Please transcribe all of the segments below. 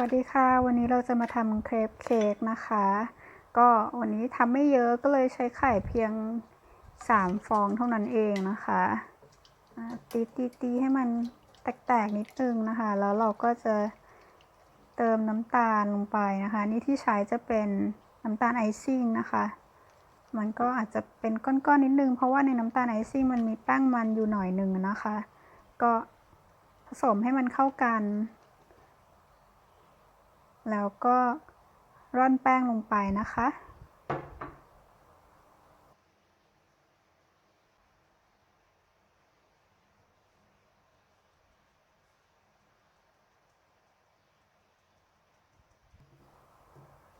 วัสดีค่ะ วันนี้เราจะมาทำเครปเค้กนะคะ ก็วันนี้ทำไม่เยอะก็เลยใช้ไข่เพียง 3 ฟองเท่านั้นเองนะคะตีตีตีให้มันแตกๆนิดนึงนะคะ แล้วเราก็จะเติมน้ำตาลลงไปนะคะ นี่ที่ใช้จะเป็นน้ำตาลไอซิ่งนะคะ มันก็อาจจะเป็นก้อนๆนิดนึง เพราะว่าในน้ำตาลไอซิ่งมันมีแป้งมันอยู่หน่อยหนึ่งนะคะ ก็ผสมให้มันเข้ากัน แล้วก็ร่อนแป้งลงไปนะคะ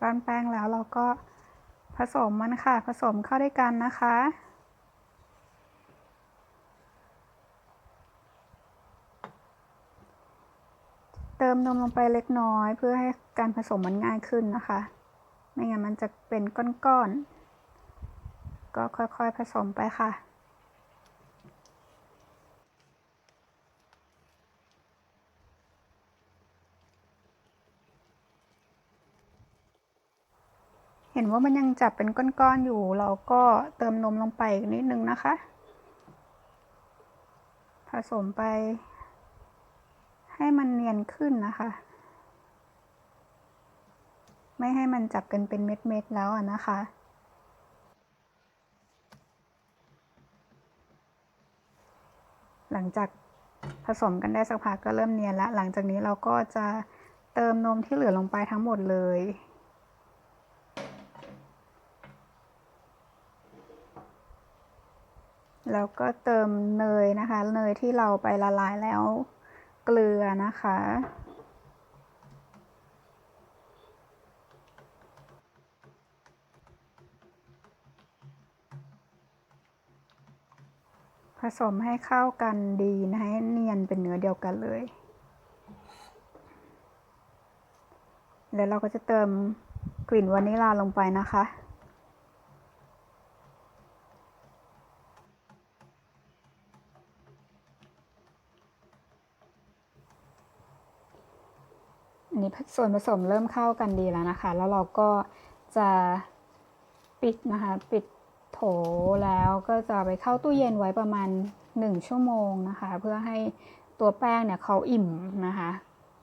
ร่อนแป้งแล้วเราก็ผสมมันค่ะ ผสมเข้าด้วยกันนะคะ เติมนมลงไปเล็กน้อย เพื่อให้การผสมมันง่ายขึ้นนะคะ ไม่งั้นมันจะเป็นก้อนๆ ก็ค่อยๆผสมไปค่ะเห็นว่ามันยังจับเป็นก้อนๆอยู่ เราก็เติมนมลงไปอีกนิดนึงนะคะ ผสมไป ให้มันเนียนขึ้นนะคะ ไม่ให้มันจับกันเป็นเม็ดๆแล้วนะคะหลังจากผสมกันได้สักพักก็เริ่มเนียนแล้วหลังจากนี้เราก็จะเติมนมที่เหลือลงไปทั้งหมดเลย แล้วก็เติมเนยนะคะ เนยที่เราไปละลายแล้ว เกลือนะคะ ผสมให้เข้ากันดีนะให้เนียนเป็นเนื้อเดียวกันเลย แล้วเราก็จะเติมกลิ่นวานิลลาลงไปนะคะ ส่วนผสมเริ่มเข้ากันดีแล้วนะคะ แล้วเราก็จะปิดนะคะ ปิดโถแล้วก็จะไปเข้าตู้เย็นไว้ประมาณ 1 ชั่วโมงนะคะ เพื่อให้ตัวแป้งเนี่ยเขาอิ่มนะคะ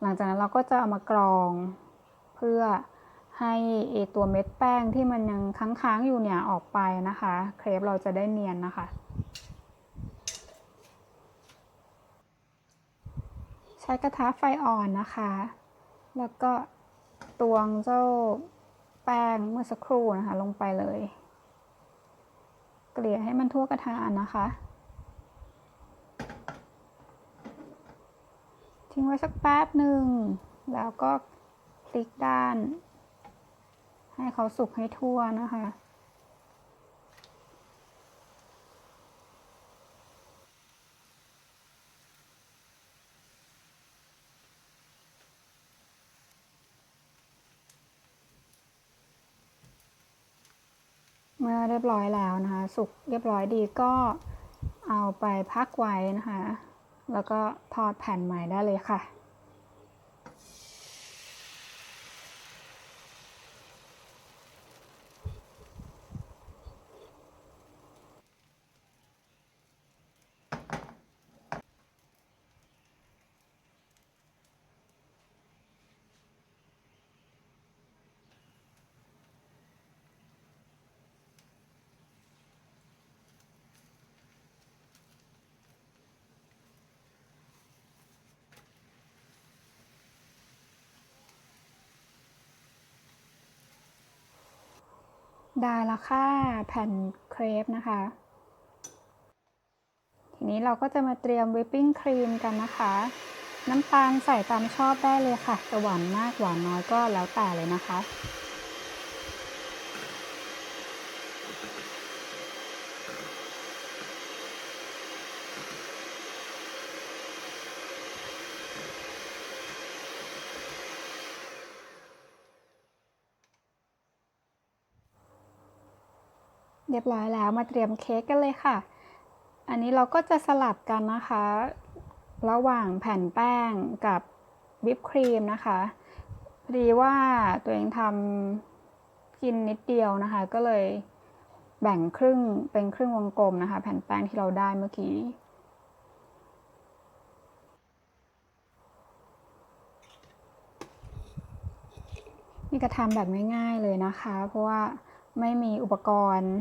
หลังจากนั้นเราก็จะเอามากรองเพื่อให้ไอตัวเม็ดแป้งที่มันยังค้างๆอยู่เนี่ยออกไปนะคะ เครปเราจะได้เนียนนะคะ ใช้กระทะไฟอ่อนนะคะ แล้วก็ตวงเจ้าแป้งเมื่อสักครู่นะคะ ลงไปเลย เกลี่ยให้มันทั่วกระทะนะคะ ทิ้งไว้สักแป๊บหนึ่ง แล้วก็พลิกด้าน ให้เขาสุกให้ทั่วนะคะ เมื่อเรียบร้อยแล้วนะคะ สุกเรียบร้อยดีก็เอาไปพักไว้นะคะ แล้วก็ทอดแผ่นใหม่ได้เลยค่ะ ได้แล้วค่ะแผ่นเครปนะคะ ทีนี้เราก็จะมาเตรียมวิปปิ้งครีมกันนะคะ น้ำตาลใส่ตามชอบได้เลยค่ะจะหวานมากหวานน้อยก็แล้วแต่เลยนะคะ เรียบร้อยแล้วมาเตรียมเค้กกันเลยค่ะ อันนี้เราก็จะสลับกันนะคะ ระหว่างแผ่นแป้งกับวิปครีมนะคะ พอดีว่าตัวเองทำกินนิดเดียวนะคะ ก็เลยแบ่งครึ่งเป็นครึ่งวงกลมนะคะ แผ่นแป้งที่เราได้เมื่อกี้นี่ก็ทำแบบง่ายๆเลยนะคะ เพราะว่าไม่มีอุปกรณ์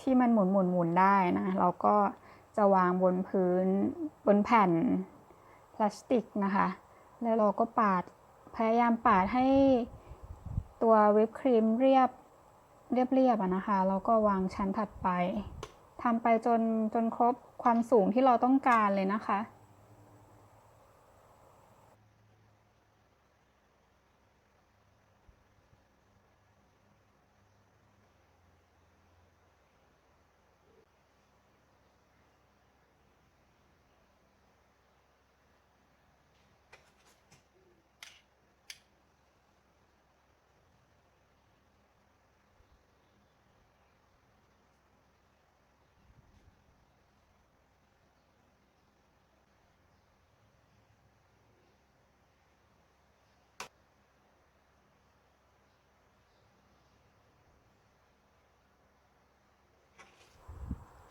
ที่มันหมุนหมุนหมุนได้นะ เราก็จะวางบนพื้นบนแผ่นพลาสติกนะคะ แล้วเราก็ปาดพยายามปาดให้ตัววิปครีมเรียบเรียบๆอะนะคะ แล้วก็วางชั้นถัดไปทำไปจนจนครบความสูงที่เราต้องการเลยนะคะ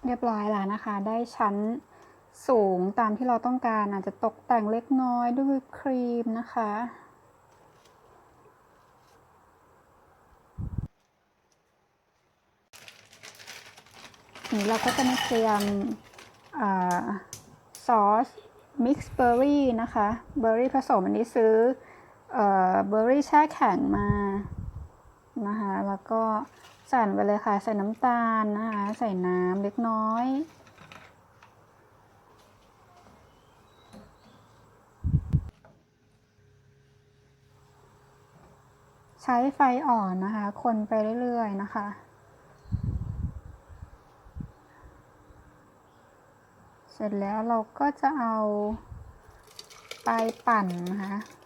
เรียบร้อยแล้วนะคะ ได้ชั้นสูงตามที่เราต้องการอาจจะตกแต่งเล็กน้อยด้วยครีมนะคะ นี่เราก็จะมาเตรียมอซอสมิกซ์เบอร์รี่นะคะเบอร์รี่ผสมอันนี้ซื้อเบอร์รี่แช่แข็งมานะคะ แล้วก็ ใส่ไปเลยค่ะ ใส่น้ำตาลนะคะใส่น้ำเล็กน้อย ใช้ไฟอ่อนนะคะ คนไปเรื่อยๆนะคะ เสร็จแล้วเราก็จะเอาไปปั่นนะคะ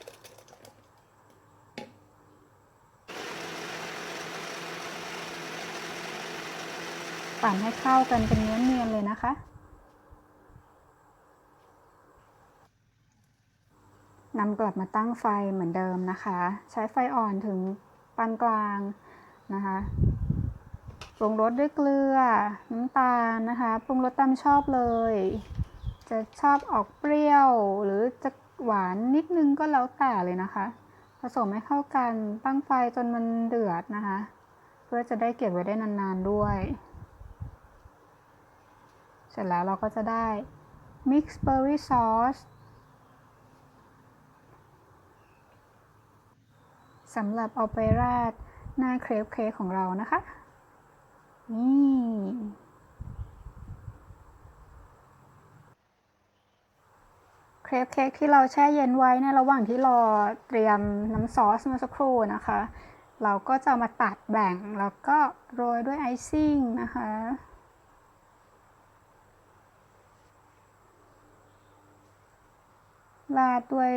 ปั่นให้เข้ากันเป็นเนื้อเนียนเลยนะคะ นำกลับมาตั้งไฟเหมือนเดิมนะคะ ใช้ไฟอ่อนถึงปานกลางนะคะปรุงรสด้วยเกลือ น้ำตาลนะคะปรุงรสตามชอบเลย จะชอบออกเปรี้ยว หรือจะหวานนิดนึงก็แล้วแต่เลยนะคะ ผสมให้เข้ากันตั้งไฟจนมันเดือดนะคะ เพื่อจะได้เก็บไว้ได้นานๆด้วย เสร็จแล้วเราก็จะได้ mix berry sauce สำหรับเอาไปราดหน้าเครปเค้กของเรานะคะ นี่ เครปเค้กที่เราแช่เย็นไว้ในระหว่างที่รอเตรียมน้ำซอสเมื่อสักครู่นะคะ เราก็จะมาตัดแบ่งแล้วก็โรยด้วยไอซิ่งนะคะ ราดด้วย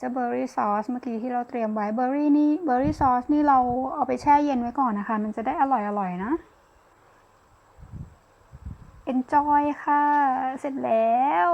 จะเบอร์รี่ซอสเมื่อกี้ที่เราเตรียมไว้เบอร์รี่นี่เบอร์รี่ซอสนี่เราเอาไปแช่เย็นไว้ก่อนนะคะ มันจะได้อร่อยอร่อยนะ enjoy ค่ะ เสร็จแล้ว